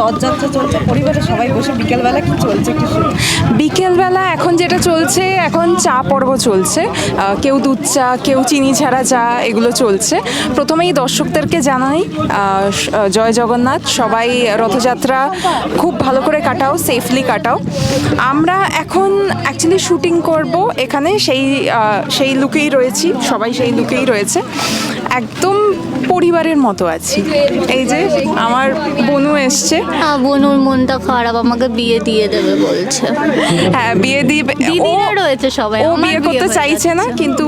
রথযাত্রা চলছে, পরিবারের সবাই বসে বিকেলবেলা কি চলছে বিকেলবেলা এখন যেটা চলছে, এখন চা পর্ব চলছে কেউ দুধ চা, কেউ চিনি ছাড়া চা, এগুলো চলছে। প্রথমেই দর্শকদেরকে জানাই জয় জগন্নাথ, সবাই রথযাত্রা খুব ভালো করে কাটাও সেফলি কাটাও। আমরা এখন অ্যাকচুয়ালি শুটিং করব, এখানে সেই সেই লুকেই রয়েছি, সবাই সেই লুকেই রয়েছে। একদম পরিবারের মতো আছি। এই যে আমার বনু এসছে। হ্যাঁ বোনুর মনটা খারাপ আমাকে বিয়ে দিয়ে দেবে বলছে। হ্যাঁ বিয়ে দিদিরা ও- রয়েছে সবাই ও বিয়ে করতে চাইছে না কিন্তু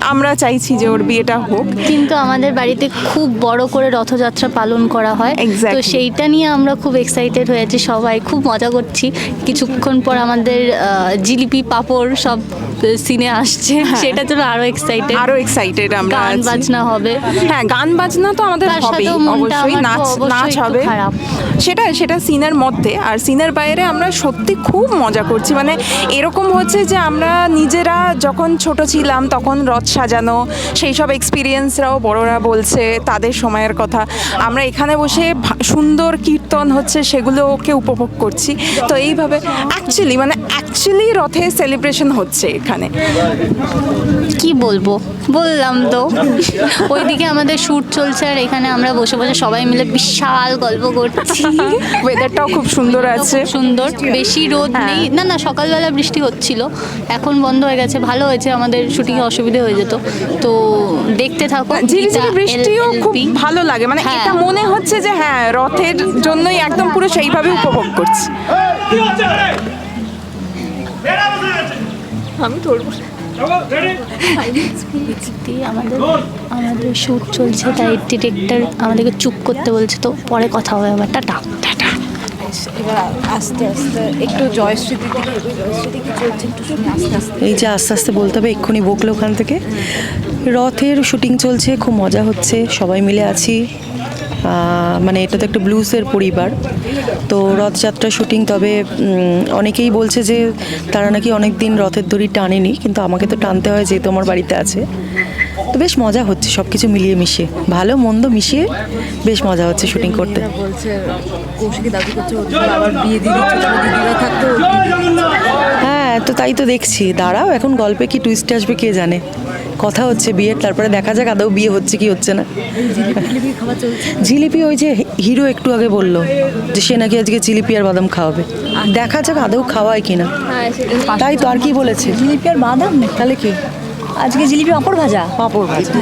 আমরা চাইছি যে ওর বিয়েটা হোক। কিন্তু আমাদের বাড়িতে খুব বড় করে রথযাত্রা পালন করা হয়। তো সেইটা নিয়ে আমরা খুব এক্সাইটেড হয়েছি সবাই খুব মজা করছি। কিছুক্ষণ পর আমাদের জিলিপি পাপড় সব সিনে আসছে সেটা জন্য আরও এক্সাইটেড আরও এক্সাইটেড আমরা গান বাজনা হবে। হ্যাঁ গান বাজনা তো আমাদের মনটা অবশ্যই। নাচ নাচ হবে। সেটা সেটা সিনের মধ্যে। আর সিনের বাইরে আমরা সত্যি খুব মজা করছি। মানে এরকম হচ্ছে যে আমরা নিজেরা যখন ছোট ছিলাম তখন রথ সাজানো সেই সব এক্সপিরিয়েন্সরাও বড়রা বলছে তাদের সময়ের কথা। আমরা এখানে বসে সুন্দর কীর্তন হচ্ছে সেগুলোকে উপভোগ করছি। তো এইভাবে অ্যাকচুয়ালি মানে অ্যাকচুয়ালি রথে সেলিব্রেশন হচ্ছে। এখানে। কি বলব? বললাম তো। ওইদিকে আমাদের শ্যুট চলছে আর এখানে আমরা বসে বসে সবাই মিলে বিশাল গল্প করছি। ওয়েদারটাও খুব সুন্দর আছে। সুন্দর। বেশি রোদ হ্যাঁ। নেই। না না সকালবেলা বৃষ্টি হচ্ছিল। এখন বন্ধ হয়ে গেছে। ভালো হয়েছে। আমাদের শুটিংয়ে অসুবিধে হয়ে যেত। তো দেখতে থাকো। ঝিরিঝিরি বৃষ্টিও খুব ভালো লাগে। মানে হ্যাঁ। এটা মনে হচ্ছে যে হ্যাঁ রথের জন্যই একদম পুরো সেইভাবে উপভোগ করছি। আমি ধরবো। আমাদের আমাদের শ্যুট চলছে তাই ডিরেক্টর আমাদেরকে চুপ করতে বলছে তো পরে কথা হবে আবার। টাটা। টাটা। এবার আস্তে আস্তে একটু জয়শ্রীতি জয়শ্রীতি কি চলছে একটু শুনি আস্তে আস্তে। এই যে আস্তে আস্তে বলতে হবে এক্ষুনি বকলো ওখান থেকে। রথের শুটিং চলছে খুব মজা হচ্ছে সবাই মিলে আছি। মানে এটা তো একটা ব্লুজের পরিবার। তো রথযাত্রা শুটিং তবে অনেকেই বলছে যে তারা নাকি অনেক দিন রথের দড়ি টানেনি, কিন্তু আমাকে তো টানতে হয় যেহেতু আমার বাড়িতে আছে। তো বেশ মজা হচ্ছে সব কিছু মিলিয়ে মিশিয়ে। ভালো মন্দ মিশিয়ে বেশ মজা হচ্ছে শুটিং করতে। হ্যাঁ তো তাই তো দেখছি। দাঁড়াও এখন গল্পে কি টুইস্ট আসবে কে জানে? কথা হচ্ছে বিয়ের তারপরে দেখা যাক আদৌ বিয়ে হচ্ছে কি হচ্ছে না। জিলিপি জিলিপি ওই যে হিরো একটু আগে বলল যে সে নাকি আজকে জিলিপি আর বাদাম খাওয়াবে। দেখা যাক আদৌ খাওয়ায় কিনা। তাই তো আর কি বলেছে? জিলিপি আর বাদাম? তাহলে কি? আজকে জিলিপি পাঁপড় ভাজা। পাঁপড় ভাজা।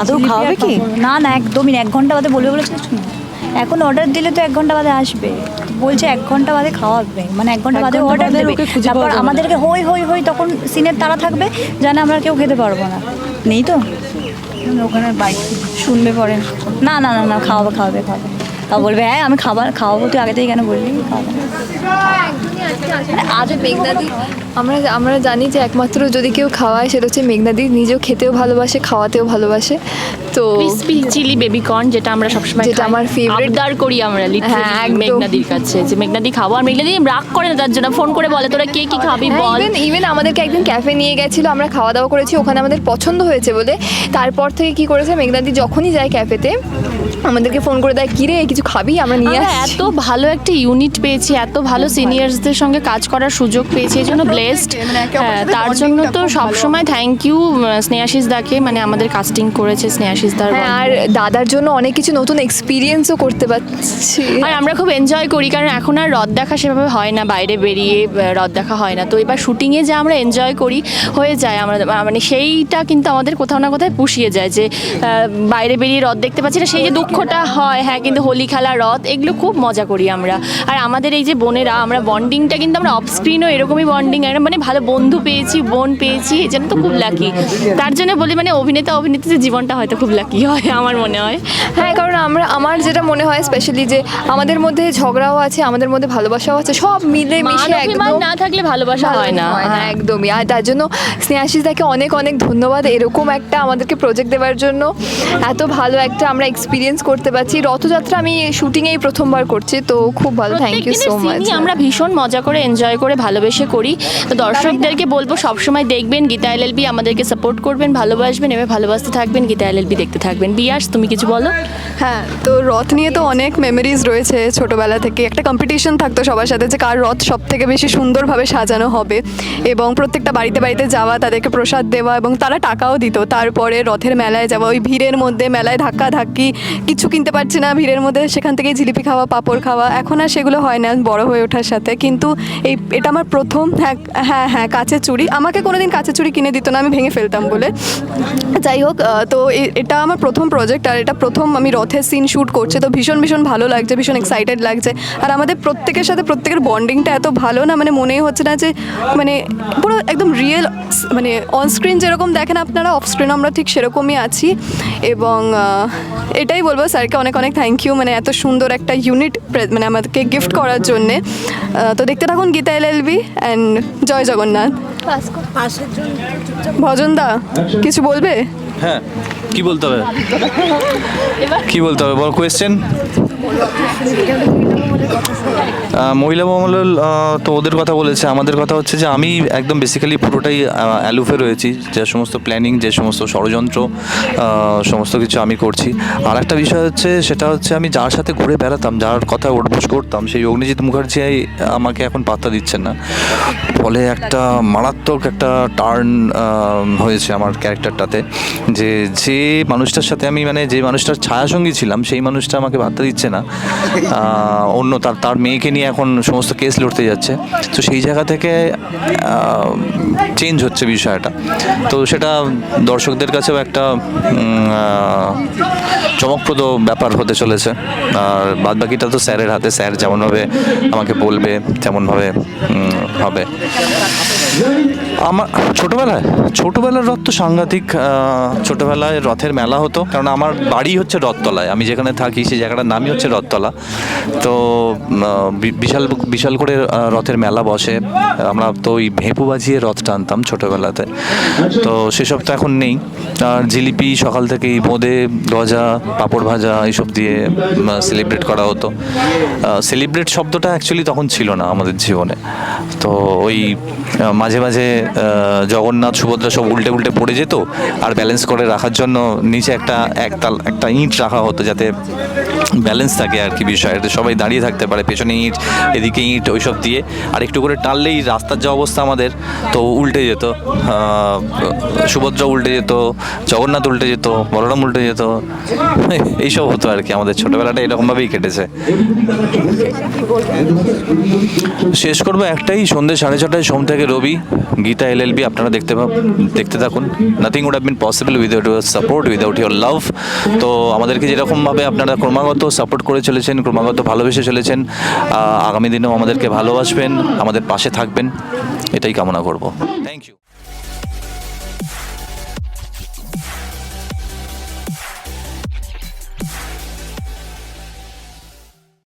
আদৌ খাওয়াবে কি? না না একদমই না, এক ঘণ্টা বাদে বলবে বলেছে শুনুন এখন অর্ডার দিলে তো এক ঘণ্টা বাদে আসবে। বলছে এক ঘণ্টা বাদে খাওয়াবে। মানে এক ঘণ্টা বাদে অর্ডার দেবে। তারপর। আমাদেরকে হই হই হই তখন সিনের তারা থাকবে জানে আমরা কেউ খেতে পারব না। নেই তো? ওখানে বাইক শুনবে পরে। না না না না খাওয়াবে খাওয়াবে খাওয়াবে। তা বলবে হ্যাঁ আমি খাবার খাওয়াবো তুই আগে থেকে কেন বললি? খাওয়াবে না। আজ মেঘনাদি আমরা আমরা জানি যে একমাত্র যদি কেউ খাওয়ায় সেটা হচ্ছে মেঘনাদি নিজেও খেতেও ভালোবাসে খাওয়াতেও ভালোবাসে। তো ক্রিসপি চিলি বেবি কর্ন যেটা আমরা সবসময় যেটা আমার ফেভারিট আবদার করি আমরা হ্যাঁ। মেঘনাদির কাছে যে মেঘনাদি খাব। আর মেঘনাদি রাগ করে না তার জন্য ফোন করে বলে তোরা কে কি খাবি বল? ইভেন ইভেন আমাদেরকে একদিন ক্যাফে নিয়ে গেছিল আমরা খাওয়া দাওয়া করেছি ওখানে আমাদের পছন্দ হয়েছে বলে। তারপর থেকে কি করেছে মেঘনাদি যখনই যায় ক্যাফেতে আমাদেরকে ফোন করে দেয় কিরে কিছু খাবি? আমরা নিয়ে আসছি। এত ভালো একটা ইউনিট পেয়েছি এত ভালো সিনিয়র্সদের সঙ্গে কাজ করার সুযোগ পেয়েছি এই জন্য ব্লেসড হ্যাঁ তার জন্য তো সবসময় থ্যাংক ইউ স্নেহাশিস দাকে মানে আমাদের কাস্টিং করেছে স্নেহাশিস দার হ্যাঁ আর দাদার জন্য অনেক কিছু নতুন এক্সপিরিয়েন্সও করতে পারছি। আর আমরা খুব এনজয় করি কারণ এখন আর রথ দেখা সেভাবে হয় না বাইরে বেরিয়ে রথ দেখা হয় না। তো এবার শুটিংয়ে যা আমরা এনজয় করি হয়ে যায় আমরা মানে সেইটা কিন্তু আমাদের কোথাও না কোথাও পুষিয়ে যায় যে বাইরে বেরিয়ে রথ দেখতে পাচ্ছি না সেই যে দুঃখটা হয় হ্যাঁ কিন্তু হোলি খেলা রথ এগুলো খুব মজা করি আমরা। আর আমাদের এই যে বোনেরা আমরা বন্ডিংটা কিন্তু আমরা অফ স্ক্রিনও এরকমই বন্ডিং মানে ভালো বন্ধু পেয়েছি বোন পেয়েছি এই জন্য তো খুব লাকি তার জন্য বলি মানে অভিনেতা অভিনেত্রীর জীবনটা হয়তো খুব লাকি হয় আমার মনে হয়। হ্যাঁ কারণ আমরা আমার যেটা মনে হয় স্পেশালি যে আমাদের মধ্যে ঝগড়াও আছে আমাদের মধ্যে ভালোবাসাও আছে সব মিলে মিশে একদম না থাকলে ভালোবাসা হয় না। হ্যাঁ। একদমই। আর তার জন্য স্নেহাশিস দাকে অনেক অনেক ধন্যবাদ এরকম একটা আমাদেরকে প্রজেক্ট দেওয়ার জন্য। এত ভালো একটা আমরা এক্সপিরিয়েন্স করতে পারছি। রথযাত্রা আমি শুটিংয়েই প্রথমবার করছি তো খুব ভালো থ্যাংক ইউ সো মাচ আমরা ভীষণ মজা করে এনজয় করে ভালোবেসে করি। তো দর্শকদেরকে বলব সবসময় দেখবেন গীতা এলএলবি আমাদেরকে সাপোর্ট করবেন ভালোবাসবেন এবার ভালোবাসতে থাকবেন গীতা এলএলবি দেখতে থাকবেন। বিয়ার্স তুমি কিছু বলো? হ্যাঁ তো রথ নিয়ে তো অনেক মেমোরিজ রয়েছে ছোটবেলা থেকে। একটা কম্পিটিশন থাকতো সবার সাথে যে কার রথ সব থেকে বেশি সুন্দরভাবে সাজানো হবে। এবং প্রত্যেকটা বাড়িতে বাড়িতে যাওয়া তাদেরকে প্রসাদ দেওয়া এবং তারা টাকাও দিত। তারপরে রথের মেলায় যাওয়া ওই ভিড়ের মধ্যে মেলায় ধাক্কা ধাক্কি কিছু কিনতে পারছি না ভিড়ের মধ্যে। সেখান থেকে জিলিপি খাওয়া, পাঁপড় খাওয়া। এখন আর সেগুলো হয় না বড় হয়ে ওঠার সাথে। কিন্তু এই, এটা আমার প্রথম হ্যাঁ হ্যাঁ হ্যাঁ কাঁচের চুড়ি। আমাকে কোনোদিন কাঁচের চুড়ি কিনে দিত না, আমি ভেঙে ফেলতাম বলে। যাই হোক তো এটা আমার প্রথম প্রজেক্ট আর এটা প্রথম আমি রথের সিন শ্যুট করছি। তো ভীষণ ভীষণ ভালো লাগছে, ভীষণ এক্সাইটেড লাগছে। আর আমাদের প্রত্যেকের সাথে, প্রত্যেকের বন্ডিংটা এত ভালো না মানে মনেই হচ্ছে না যে মানে পুরো একদম রিয়েল মানে অনস্ক্রিন যেরকম দেখেন আপনারা অফ স্ক্রিন আমরা ঠিক সেরকমই আছি। এবং এটাই বলব স্যারকে অনেক অনেক থ্যাংক ইউ মানে এত সুন্দর একটা ইউনিট মানে আমাদেরকে গিফট করার জন্যে। তো দেখতে থাকুন Gita L L B and Jai Jagannath. Bhajan দা কিছু বলবে? হ্যাঁ কি বলতে হবে? কি বলতে হবে? বড় কোয়েশ্চেন মহিলা মহল তো ওদের কথা বলেছে। আমাদের কথা হচ্ছে যে, আমি একদম বেসিক্যালি পুরোটাই অ্যালুফে রয়েছি। যে সমস্ত প্ল্যানিং যে সমস্ত ষড়যন্ত্র সমস্ত কিছু আমি করছি। আর একটা বিষয় হচ্ছে, সেটা হচ্ছে আমি যার সাথে ঘুরে বেড়াতাম, যার কথা উঠবোস করতাম, সেই অগ্নিজিৎ মুখার্জি আমাকে এখন পাত্তা দিচ্ছেন না। ফলে একটা মারাত্মক একটা টার্ন হয়েছে আমার ক্যারেক্টারটাতে। যে যে মানুষটার সাথে আমি মানে যে মানুষটার ছায়াসঙ্গী ছিলাম, সেই মানুষটা আমাকে পাত্তা দিচ্ছে না। আহ, অন্য তার তার মেয়েকে নিয়ে এখন সমস্ত কেস লড়তে যাচ্ছে। তো সেই জায়গা থেকে চেঞ্জ হচ্ছে বিষয়টা। তো সেটা দর্শকদের কাছেও একটা চমকপ্রদ ব্যাপার হতে চলেছে। আর বাদ বাকিটা তো স্যারের হাতে স্যার যেমনভাবে আমাকে বলবে তেমনভাবে হবে। আমার ছোটবেলায়, ছোটবেলার রথ তো সাংঘাতিক ছোটবেলায় রথের মেলা হতো। কারণ আমার বাড়ি হচ্ছে রথতলায়। আমি যেখানে থাকি, সেই জায়গাটার নামই হচ্ছে রথতলা। তো বিশাল বিশাল করে রথের মেলা বসে। আমরা তো ওই ভেঁপু বাজিয়ে রথ টানতাম ছোটবেলাতে। তো সেসব তো এখন নেই। আর জিলিপি, সকাল থেকেই বোঁদে গজা, পাঁপড় ভাজা, এইসব দিয়ে সেলিব্রেট করা হতো। সেলিব্রেট শব্দটা অ্যাকচুয়ালি তখন ছিল না আমাদের জীবনে। তো ওই মাঝে মাঝে জগন্নাথ, সুভদ্রা সব উল্টে উল্টে পড়ে যেত। আর ব্যালেন্স করে রাখার জন্য নিচে একটা একতাল, একটা ইঁট রাখা হতো যাতে ব্যালেন্স থাকে আর কি বিষয়। যাতে সবাই দাঁড়িয়ে থাকতে পারে, পেছনে ইঁট, এদিকে ইঁট, ওইসব দিয়ে। আর একটু করে টানলেই রাস্তার যে অবস্থা আমাদের, তো উল্টে যেত। সুভদ্রা উল্টে যেত, জগন্নাথ উল্টে যেত, বলরাম উল্টে যেত, এইসব হতো আর কি আমাদের ছোটোবেলাটা, এরকমভাবেই কেটেছে। শেষ করব একটাই, সন্ধ্যে সাড়ে ছটায় সোম থেকে রবি, গীতা এলএলবি আপনারা দেখতে দেখতে থাকুন। Nothing would have been possible without your support without your love তো আমাদেরকে যেরকমভাবে আপনারা ক্রমাগত সাপোর্ট করে চলেছেন, ক্রমাগত ভালোবেসে চলেছেন। আগামী দিনেও আমাদেরকে ভালোবাসবেন, আমাদের পাশে থাকবেন। এটাই কামনা করব। Thank you